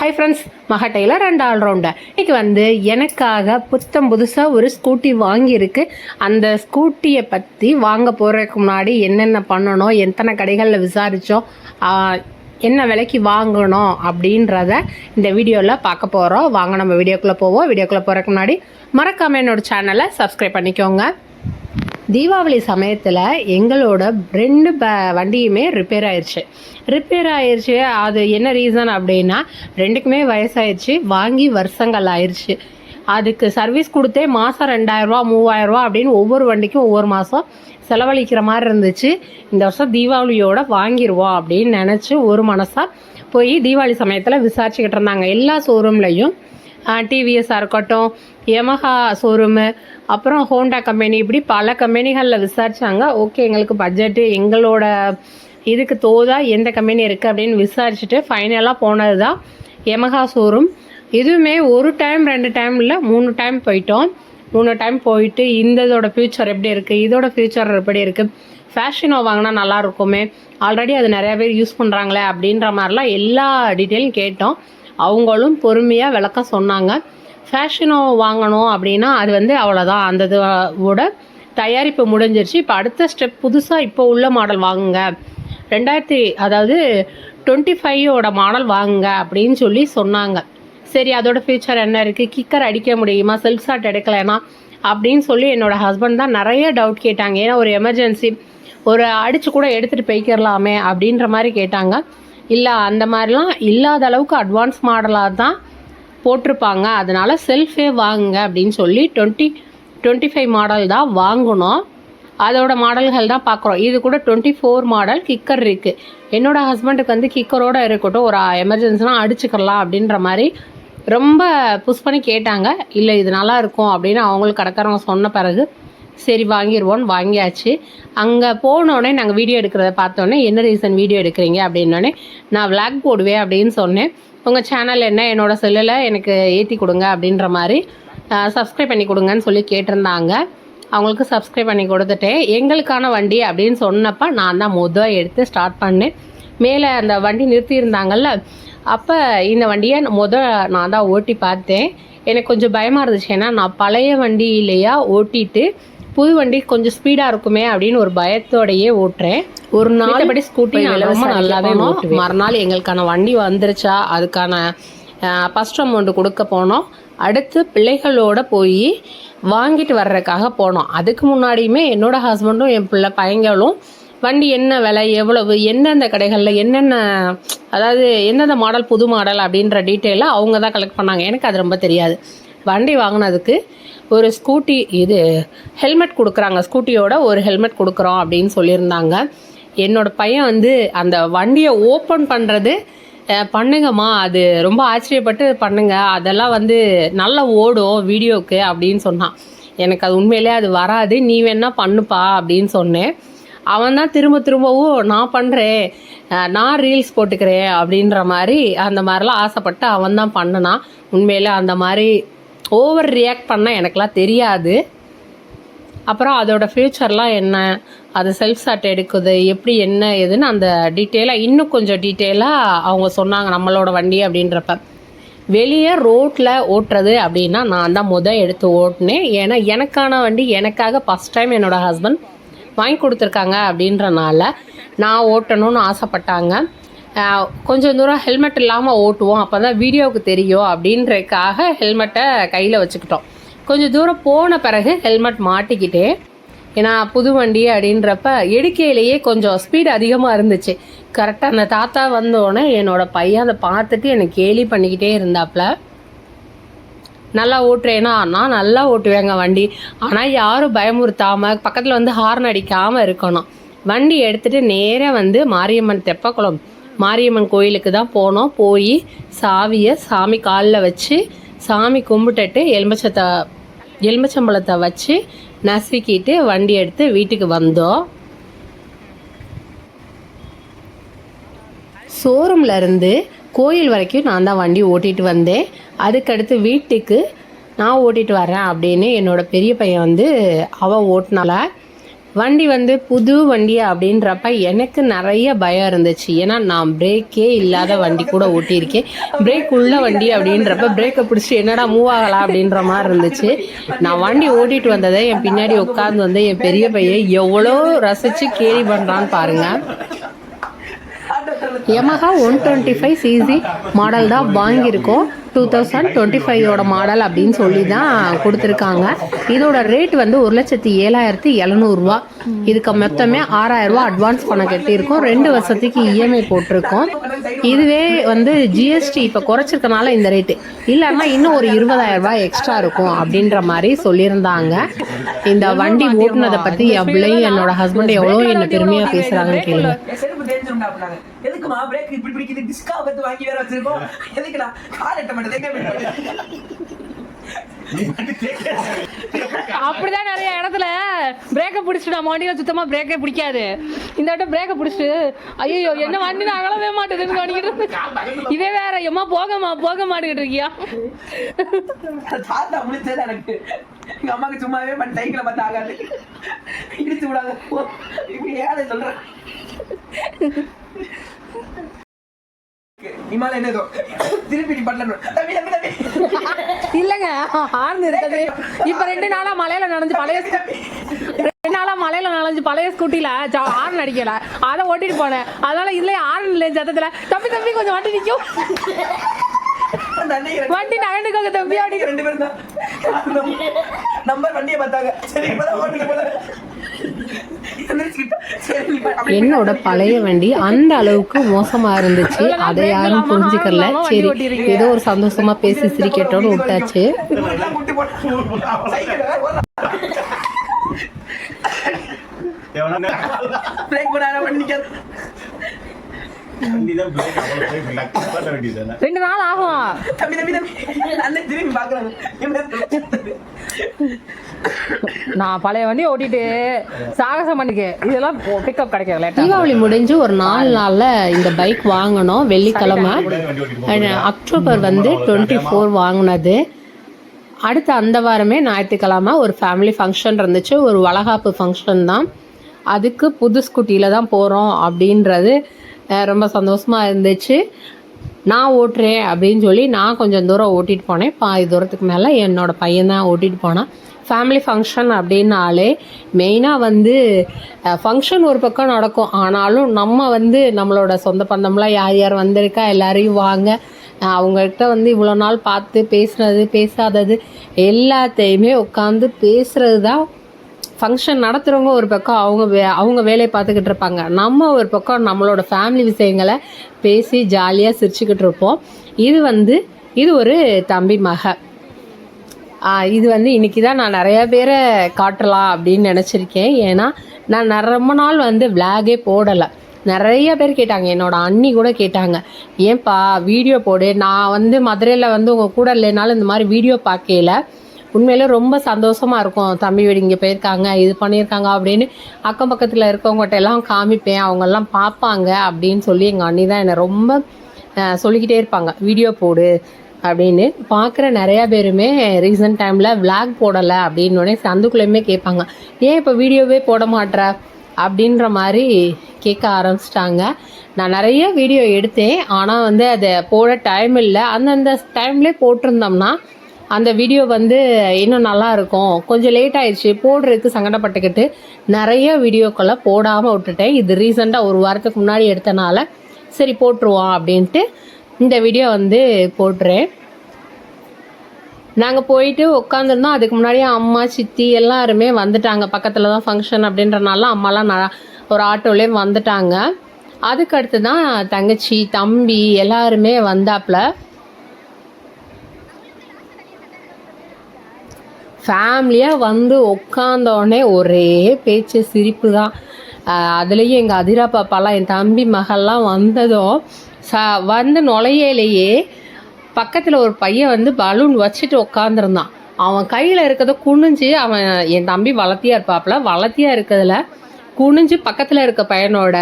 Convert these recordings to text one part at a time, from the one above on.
Hi friends Maha tailor and allrounder இன்றைக்கி வந்து எனக்காக புத்தம் புதுசாக ஒரு ஸ்கூட்டி வாங்கியிருக்கு. அந்த ஸ்கூட்டியை பற்றி வாங்க போகிறதுக்கு முன்னாடி என்னென்ன பண்ணணும் எத்தனை கடைகளில் விசாரித்தோம் என்ன விலைக்கு வாங்கணும் அப்படின்றத இந்த வீடியோவில் பார்க்க போகிறோம் வாங்க நம்ம வீடியோக்குள்ளே போவோம். வீடியோக்குள்ளே போகிறதுக்கு முன்னாடி மறக்காமல் என்னோடய சேனலை சப்ஸ்கிரைப் பண்ணிக்கோங்க. தீபாவளி சமயத்தில் எங்களோட ரெண்டு ப வண்டியுமே ரிப்பேர் ஆயிடுச்சு ரிப்பேர் ஆயிடுச்சு அது என்ன ரீசன் அப்படின்னா ரெண்டுக்குமே வயசாயிடுச்சு வாங்கி வருஷங்கள் ஆயிடுச்சு அதுக்கு சர்வீஸ் கொடுத்தே மாதம் ரெண்டாயிரரூவா மூவாயிரரூவா அப்படின்னு ஒவ்வொரு வண்டிக்கும் ஒவ்வொரு மாதம் செலவழிக்கிற மாதிரி இருந்துச்சு. இந்த வருஷம் தீபாவளியோட வாங்கிடுவோம் அப்படின்னு நினச்சி ஒரு மனசாக போய் தீபாவளி சமயத்தில் விசாரிச்சுக்கிட்டு இருந்தாங்க. எல்லா ஷோரூம்லையும் டிவிஎஸ்ஸாக இருக்கட்டும் யமஹா ஷோரூமு அப்புறம் ஹோண்டா கம்பெனி. இப்படி பல கம்பெனிகளில் விசாரித்தாங்க ஓகே எங்களுக்கு பட்ஜெட்டு எங்களோட இதுக்கு தோதா எந்த கம்பெனி இருக்குது அப்படின்னு விசாரிச்சுட்டு ஃபைனலாக போனது தான் யமஹா ஷோரூம் இதுவுமே ஒரு டைம் ரெண்டு டைம் இல்லை மூணு டைம் போயிட்டோம். மூணு டைம் போயிட்டு இந்த இதோட ஃப்யூச்சர் எப்படி இருக்குது இதோட ஃப்யூச்சர் எப்படி இருக்குது ஃபேஷனோ வாங்கினா நல்லா இருக்குமே ஆல்ரெடி அது நிறையா பேர் யூஸ் பண்ணுறாங்களே அப்படின்ற மாதிரிலாம் எல்லா டீட்டெயிலும் கேட்டோம். அவங்களும் பொறுமையாக விளக்கம் சொன்னாங்க. ஃபேஷனோ வாங்கணும் அப்படின்னா அது வந்து அவ்வளோதான் அந்த இதோட தயாரிப்பு முடிஞ்சிருச்சு. இப்போ அடுத்த ஸ்டெப் புதுசாக இப்போ உள்ள மாடல் வாங்குங்க. ரெண்டாயிரத்தி அதாவது டுவெண்ட்டி ஃபைவோட மாடல் வாங்குங்க அப்படின்னு சொல்லி சொன்னாங்க. சரி அதோட ஃபியூச்சர் என்ன இருக்குது கிக்கர் அடிக்க முடியுமா? செல்ஃப் ஷாட் எடுக்கலைன்னா? அப்படின்னு சொல்லி என்னோட ஹஸ்பண்ட் தான் நிறைய டவுட் கேட்டாங்க. ஏன்னா ஒரு எமர்ஜென்சி ஒரு அடித்து கூட எடுத்துகிட்டு போய்க்கிறலாமே அப்படின்ற மாதிரி கேட்டாங்க. இல்லை அந்த மாதிரிலாம் இல்லாத அளவுக்கு அட்வான்ஸ் மாடலாக தான் போட்டிருப்பாங்க. அதனால் செல்ஃபே வாங்குங்க அப்படின்னு சொல்லி டுவெண்ட்டி டுவெண்ட்டி ஃபைவ் மாடல் தான் வாங்கினோம். அதோட மாடல்கள் தான் பார்க்குறோம். இது கூட டுவெண்ட்டி ஃபோர் மாடல் கிக்கர் இருக்குது என்னோடய ஹஸ்பண்டுக்கு வந்து கிக்கரோடு இருக்கட்டும் ஒரு எமர்ஜென்சினா அடிச்சுக்கலாம் அப்படின்ற மாதிரி ரொம்ப புஷ் பண்ணி கேட்டாங்க. இல்லை இது நல்லா இருக்கும் அப்படின்னு அவங்களுக்கு கடைக்காரவங்க சொன்ன பிறகு சரி வாங்கிடுவோன்னு வாங்கியாச்சு. அங்கே போனோடனே நாங்கள் வீடியோ எடுக்கிறத பார்த்தோன்னே என்ன ரீசன் வீடியோ எடுக்கிறீங்க? அப்படின்னோடனே நான் விளாக் போடுவேன் அப்படின்னு சொன்னேன். உங்கள் சேனல் என்ன? என்னோட செல்லில் எனக்கு ஏற்றி கொடுங்க அப்படின்ற மாதிரி சப்ஸ்கிரைப் பண்ணி கொடுங்கன்னு சொல்லி கேட்டிருந்தாங்க. அவங்களுக்கு சப்ஸ்கிரைப் பண்ணி கொடுத்துட்டேன். எங்களுக்கான வண்டி அப்படின்னு சொன்னப்போ நான் தான் முதல் எடுத்து ஸ்டார்ட் பண்ணேன். மேலே அந்த வண்டி நிறுத்தியிருந்தாங்கல்ல அப்போ இந்த வண்டியை முத நான் தான் ஓட்டி பார்த்தேன். எனக்கு கொஞ்சம் பயமாக இருந்துச்சு. ஏன்னா நான் பழைய வண்டியிலையா ஓட்டிட்டு புது வண்டி கொஞ்சம் ஸ்பீடாக இருக்குமே அப்படின்னு ஒரு பயத்தோடையே ஓட்டுறேன். ஒரு நாள் படி ஸ்கூட்டி ரொம்ப நல்லாவே மறுநாள் எங்களுக்கான வண்டி வந்துருச்சா அதுக்கான ஃபஸ்ட் அமௌண்ட் கொடுக்க போனோம். அடுத்து பிள்ளைகளோட போய் வாங்கிட்டு வர்றதுக்காக போனோம். அதுக்கு முன்னாடியுமே என்னோட ஹஸ்பண்டும் என் பிள்ளை பையங்களும் வண்டி என்ன விலை எவ்வளவு எந்தெந்த கடைகளில் என்னென்ன அதாவது எந்தெந்த மாடல் புது மாடல் அப்படின்ற டீட்டெயிலாக அவங்க தான் கலெக்ட் பண்ணாங்க. எனக்கு அது ரொம்ப தெரியாது. வண்டி வாங்கினதுக்கு ஒரு ஸ்கூட்டி இது ஹெல்மெட் கொடுக்குறாங்க. ஸ்கூட்டியோட ஒரு ஹெல்மெட் கொடுக்குறோம் அப்படின்னு சொல்லியிருந்தாங்க. என்னோடய பையன் வந்து அந்த வண்டியை ஓப்பன் பண்ணுறது பண்ணுங்கம்மா அது ரொம்ப ஆச்சரியப்பட்டு பண்ணுங்க. அதெல்லாம் வந்து நல்லா ஓடும் வீடியோவுக்கு அப்படின்னு சொன்னான். எனக்கு அது உண்மையிலே அது வராது. நீ வேணா பண்ணுப்பா அப்படின்னு சொன்னேன். அவன் தான் திரும்ப திரும்பவும் நான் பண்ணுறேன் நான் ரீல்ஸ் போட்டுக்கிறேன். அப்படின்ற மாதிரி அந்த மாதிரிலாம் ஆசைப்பட்டு அவன் தான் பண்ணினான். உண்மையிலே அந்த மாதிரி ஓவர் ரியாக்ட் பண்ண எனக்கெலாம் தெரியாது. அப்புறம் அதோட ஃப்யூச்சர்லாம் என்ன? அது செல்ஃப் சாட் எடுக்குது. எப்படி என்ன ஏதுன்னு அந்த டீட்டெயிலாக இன்னும் கொஞ்சம் டீட்டெயிலாக அவங்க சொன்னாங்க நம்மளோட வண்டி அப்படின்றப்ப. வெளியே ரோட்டில் ஓட்டுறது அப்படின்னா நான் தான் முதல் எடுத்து ஓட்டினேன். ஏன்னா எனக்கான வண்டி எனக்காக ஃபஸ்ட் டைம் என்னோடய ஹஸ்பண்ட் வாங்கி கொடுத்துருக்காங்க அப்படின்றனால நான் ஓட்டணும்னு ஆசைப்பட்டாங்க. கொஞ்சம் தூரம் ஹெல்மெட் இல்லாமல் ஓட்டுவோம். அப்போ தான் வீடியோவுக்கு தெரியும். அப்படின்றதுக்காக ஹெல்மெட்டை கையில் வச்சுக்கிட்டோம். கொஞ்சம் தூரம் போன பிறகு ஹெல்மெட் மாட்டிக்கிட்டே ஏன்னா புது வண்டி அப்படின்றப்ப எடுக்கையிலேயே கொஞ்சம் ஸ்பீடு அதிகமாக இருந்துச்சு. கரெக்டாக அந்த தாத்தா வந்தோடனே என்னோட பையன் அதை பார்த்துட்டு எனக்கு கேலி பண்ணிக்கிட்டே இருந்தாப்புல நல்லா ஓட்டுறேன்னா நான் நல்லா ஓட்டுவேங்க வண்டி. ஆனால் யாரும் பயமுறுத்தாமல் பக்கத்தில் வந்து ஹார்ன் அடிக்காமல் இருக்கணும். வண்டி எடுத்துகிட்டு நேராக வந்து மாரியம்மன் தெப்பக்குளம் மாரியம்மன் கோயிலுக்கு தான் போனோம். போய் சாவியை சாமி காலில் வச்சு சாமி கும்பிட்டுட்டு எலும்பச்சத்தை எலும்பச்சம்பழத்தை வச்சு நசுக்கிட்டு வண்டி எடுத்து வீட்டுக்கு வந்தோம். ஷோரூமில் இருந்து கோயில் வரைக்கும் நான் தான் வண்டி ஓட்டிகிட்டு வந்தேன். அதுக்கடுத்து வீட்டுக்கு நான் ஓட்டிகிட்டு வரேன் அப்படின்னு என்னோடய பெரிய பையன் வந்து அவன் ஓட்டினால வண்டி வந்து புது வண்டி அப்படின்றப்ப எனக்கு நிறைய பயம் இருந்துச்சு. ஏன்னா நான் பிரேக்கே இல்லாத வண்டி கூட ஓட்டியிருக்கேன். பிரேக் உள்ள வண்டி அப்படின்றப்ப பிரேக்கை பிடிச்சி என்னடா மூவ் ஆகலாம் அப்படின்ற மாதிரி இருந்துச்சு. நான் வண்டி ஓட்டிட்டு வந்ததை என் பின்னாடி உட்காந்து வந்து என் பெரிய பையன் எவ்வளோ ரசித்து கேலி பண்ணுறான்னு பாருங்கள் Yamaha one twenty five CC model தான் வாங்கியிருக்கோம். டூ தௌசண்ட் டுவெண்ட்டி ஃபைவோட மாடல் அப்படின்னு சொல்லி தான் கொடுத்துருக்காங்க. இதோட ரேட் வந்து ஒரு லட்சத்தி ஏழாயிரத்தி எழுநூறுவா. இதுக்கு மொத்தமே ஆறாயிரரூவா அட்வான்ஸ் பணம் கட்டியிருக்கோம். ரெண்டு வருஷத்துக்கு இஎம்ஐ போட்டிருக்கோம். இதுவே வந்து ஜிஎஸ்டி இப்போ குறைச்சிருக்கனால இந்த ரேட்டு இல்லைன்னா இன்னும் ஒரு இருபதாயிரம் ரூபாய் எக்ஸ்ட்ரா இருக்கும் அப்படின்ற மாதிரி சொல்லியிருந்தாங்க. இந்த வண்டி ஓட்டுனதை பற்றி எவ்வளோ என்னோட ஹஸ்பண்ட் எவ்வளோ என்ன பெருமையாக பேசுகிறாங்கன்னு கேளுங்க. எதுக்குமா பிரேக் இப்படி பிடிக்குது டிஸ்கா பத்து வாங்கி வேற வச்சிருக்கோம். எதுக்குடா? கால் எட்ட மாட்டேன் அப்படிதான் நிறைய இடத்துல பிரேக்கை பிடிச்சிட்டு நம்ம வண்டியில சுத்தமா பிரேக்கே பிடிக்காது. இந்த வட்டம் பிரேக்கை பிடிச்சிட்டு ஐயோ என்ன வண்டி நான் அகலவே மாட்டேதுன்னு கவனிக்கிட்டு. இதே வேற எம்மா போகமா போக மாட்டேங்கிட்டு இருக்கியா தாத்தா முடிச்சது எனக்கு. எங்க அம்மாக்கு சும்மாவே பண்ண சைக்கிளை பார்த்து ஆகாது. இடிச்சு விடாத. இப்படி ஏழை சொல்றேன் இமால என்னதோ திருப்பி நீ பண்ணல தம்பி தம்பி தம்பி. இல்லங்க ஹார்ன் இருக்குது இப்ப ரெண்டு நாளா மலையில நனைஞ்சு பழைய ரெண்டு நாளா மலையில நனைஞ்சு பழைய ஸ்கூட்டில ஹார்ன் அடிக்கல அதை ஓட்டிட்டு போனேன். அதனால இதுல ஹார்ன் இல்லை சத்தத்துல தம்பி தம்பி கொஞ்சம் வண்டி நிக்கும் வண்டி நகண்டுக்கோங்க தம்பி அப்படி. அன்னைக்கு ரெண்டு பேரும் தான். நம்பர் வண்டியை பார்த்தாங்க. சரி இப்பதான் ஓட்டுக்கு போல எந்திரிச்சுக்கிட்டா சரி நீ போய் அப்படி என்னோட பழைய வண்டி அந்த அளவுக்கு மோசமா இருந்துச்சு. அதை யாரும் புரிஞ்சுக்கல. சரி ஏதோ ஒரு சந்தோஷமா பேசி சிரிக்கட்டோன்னு விட்டாச்சு. பிரேக் ரெண்டு நாள் ஆகும்? தம்பி தம்பி திரும்பி பாக்குறாங்க நான் பழைய வண்டி ஓட்டிட்டு சாகசம் பண்ணிக்க. இதெல்லாம் பிக்கப் கிடைக்காது லேட்டா தீபாவளி முடிஞ்சு ஒரு நாலு நாள்ல இந்த பைக் வாங்கினோம் வெள்ளிக்கிழமை. அக்டோபர் வந்து டுவெண்ட்டி ஃபோர் வாங்கினது. அடுத்த அந்த வாரமே ஞாயிற்றுக்கிழமை ஒரு ஃபேமிலி ஃபங்க்ஷன் இருந்துச்சு. ஒரு வளகாப்பு ஃபங்க்ஷன் தான். அதுக்கு புது ஸ்கூட்டியில் தான் போகிறோம் அப்படின்றது ரொம்ப சந்தோஷமாக இருந்துச்சு. நான் ஓட்டுறேன் அப்படின்னு சொல்லி நான் கொஞ்சம் தூரம் ஓட்டிகிட்டு போனேன். பாதி தூரத்துக்கு மேலே என்னோடய பையன் தான் போனான். ஃபேமிலி ஃபங்க்ஷன் அப்படின்னாலே மெயினாக வந்து ஃபங்க்ஷன் ஒரு பக்கம் நடக்கும். ஆனாலும் நம்ம வந்து நம்மளோட சொந்த பந்தம்லாம் யார் யார் வந்திருக்கா எல்லாரையும் வாங்க. அவங்கள்ட்ட வந்து இவ்வளோ நாள் பார்த்து பேசுனது பேசாதது எல்லாத்தையுமே உட்காந்து பேசுகிறது தான் ஃபங்க்ஷன் நடத்துகிறவங்க ஒரு பக்கம் அவங்க வே அவங்க வேலையை பார்த்துக்கிட்டு இருப்பாங்க. நம்ம ஒரு பக்கம் நம்மளோட ஃபேமிலி விஷயங்களை பேசி ஜாலியாக சிரிச்சுக்கிட்டு இருப்போம். இது வந்து இது ஒரு தம்பி மக. இது வந்து இன்னைக்கு தான் நான் நிறைய பேரை காட்டலாம் அப்படின்னு நினச்சிருக்கேன். ஏன்னா நான் ரொம்ப நாள் வந்து விளாகே போடலை. நிறைய பேர் கேட்டாங்க. என்னோட அண்ணி கூட கேட்டாங்க. ஏன்பா வீடியோ போடு. நான் வந்து மதுரையில் வந்து உங்கள் கூட இல்லைனாலும் இந்த மாதிரி வீடியோ பார்க்கல. உண்மையிலே ரொம்ப சந்தோஷமாக இருக்கும். தம்பி வீடு இங்கே போயிருக்காங்க இது பண்ணியிருக்காங்க அப்படின்னு அக்கம் பக்கத்தில் இருக்கவங்ககிட்ட எல்லாம் காமிப்பேன். அவங்கெல்லாம் பார்ப்பாங்க அப்படின்னு சொல்லி எங்கள் அண்ணி தான் என்னை ரொம்ப சொல்லிக்கிட்டே இருப்பாங்க. வீடியோ போடு அப்படின்னு. பார்க்குற நிறையா பேருமே ரீசன்ட் டைமில் விளாக் போடலை அப்படின்னு சந்துக்குள்ளேயுமே கேட்பாங்க. ஏன் இப்போ வீடியோவே போட மாட்ற? அப்படின்ற மாதிரி கேட்க ஆரம்பிச்சிட்டாங்க. நான் நிறைய வீடியோ எடுத்தேன். ஆனால் வந்து அதை போட டைம் இல்லை. அந்தந்த டைம்லேயே போட்டிருந்தோம்னா அந்த வீடியோ வந்து இன்னும் நல்லா இருக்கும். கொஞ்சம் லேட் ஆயிடுச்சு. போடுறதுக்கு சங்கடப்பட்டுக்கிட்டு நிறைய வீடியோக்களை போடாமல் விட்டுட்டேன். இது ரீசெண்டாக ஒரு வாரத்துக்கு முன்னாடி எடுத்தனால சரி போட்டுருவோம் அப்படின்ட்டு இந்த வீடியோ வந்து போட்டுறேன். நாங்கள் போயிட்டு உட்காந்துருந்தோம் அதுக்கு முன்னாடியே அம்மா சித்தி எல்லாருமே வந்துட்டாங்க. பக்கத்தில் தான் ஃபங்க்ஷன் அப்படின்றனால அம்மாலாம் ந ஒரு ஆட்டோலேயே வந்துட்டாங்க. அதுக்கடுத்து தான் தங்கச்சி தம்பி எல்லாருமே வந்தாப்புல. ஃபேமிலியாக வந்து உட்காந்தோடனே ஒரே பேச்சு சிரிப்பு தான் அதுலேயும் எங்கள் அதிரா பாப்பாலாம் என் தம்பி மகள்லாம் வந்ததும் ச வந்து நுழையிலேயே பக்கத்தில் ஒரு பையன் வந்து பலூன் வச்சுட்டு உட்காந்துருந்தான் அவன் கையில் இருக்கிறத குனிஞ்சு அவன் என் தம்பி வளர்த்தியாக இருப்பாப்புல வளர்த்தியாக இருக்கிறதுல குனிஞ்சு பக்கத்தில் இருக்க பையனோட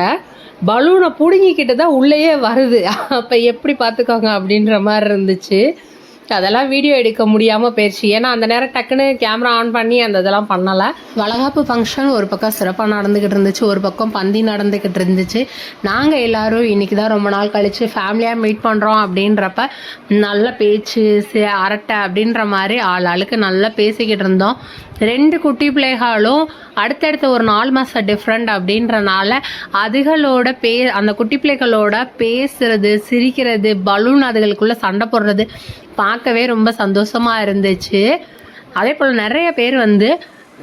பலூனை பிடுங்கிக்கிட்டு தான் உள்ளேயே வருது. அப்போ எப்படி பார்த்துக்கோங்க அப்படின்ற மாதிரி இருந்துச்சு. அதெல்லாம் வீடியோ எடுக்க முடியாமல் போயிடுச்சு ஏன்னா அந்த நேரம் டக்குன்னு கேமரா ஆன் பண்ணி அந்த இதெல்லாம் பண்ணலை. வளகாப்பு ஃபங்க்ஷன் ஒரு பக்கம் சிறப்பாக நடந்துக்கிட்டு இருந்துச்சு ஒரு பக்கம் பந்தி நடந்துக்கிட்டு இருந்துச்சு. நாங்கள் எல்லாரும் இன்னைக்கு தான் ரொம்ப நாள் கழித்து ஃபேமிலியாக மீட் பண்ணுறோம் அப்படின்றப்ப நல்ல பேச்சு அரட்டை அப்படின்ற மாதிரி ஆள் ஆளுக்கு நல்லா பேசிக்கிட்டு இருந்தோம். ரெண்டு குட்டி பிள்ளைகளும் அடுத்தடுத்த ஒரு நாலு மாதம் டிஃப்ரெண்ட் அப்படின்றனால அதுகளோட பே அந்த குட்டி பிள்ளைகளோட பேசுறது சிரிக்கிறது பலூன் அதுகளுக்குள்ளே சண்டை போடுறது பார்க்கவே ரொம்ப சந்தோஷமாக இருந்துச்சு. அதே போல் நிறைய பேர் வந்து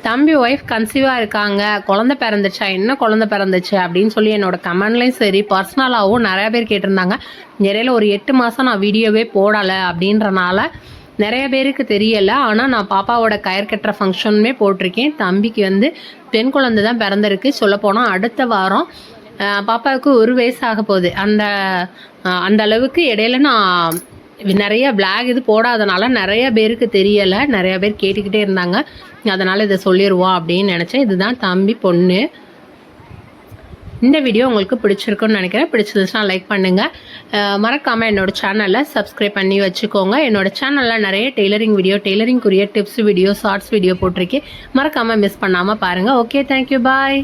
தம்பி ஒய்ஃப் கன்சீவாக இருக்காங்க. குழந்தை பிறந்துச்சா என்ன குழந்தை பிறந்துச்சு? அப்படின்னு சொல்லி என்னோட கமெண்ட்லேயும் சரி பர்சனலாகவும் நிறையா பேர் கேட்டிருந்தாங்க. இடையில ஒரு எட்டு மாதம் நான் வீடியோவே போடலை அப்படின்றனால நிறைய பேருக்கு தெரியலை. ஆனால் நான் பாப்பாவோட கயர் கட்டுற ஃபங்க்ஷனுமே போட்டிருக்கேன். தம்பிக்கு வந்து பெண் குழந்தை தான் பிறந்திருக்கு. சொல்லப்போனால் அடுத்த வாரம் பாப்பாவுக்கு ஒரு வயசு ஆக போகுது அந்த அந்த அளவுக்கு இடையில நான் நிறைய பிளாக் இது போடாதனால நிறைய பேருக்கு தெரியலை. நிறைய பேர் கேட்டுக்கிட்டே இருந்தாங்க. அதனால் இதை சொல்லிடுவோம் அப்படின்னு நினச்சேன். இதுதான் தம்பி பொண்ணு. இந்த வீடியோ உங்களுக்கு பிடிச்சிருக்குன்னு நினைக்கிறேன். பிடிச்சிருந்துச்சுன்னா லைக் பண்ணுங்கள் மறக்காமல் என்னோட சேனலை சப்ஸ்கிரைப் பண்ணி வச்சுக்கோங்க. என்னோட சேனலில் நிறைய டெய்லரிங் வீடியோ டெய்லரிங்குரிய டிப்ஸ் வீடியோ ஷார்ட்ஸ் வீடியோ போட்டிருக்கேன். மறக்காமல் மிஸ் பண்ணாமல் பாருங்கள் ஓகே தேங்க்யூ பாய்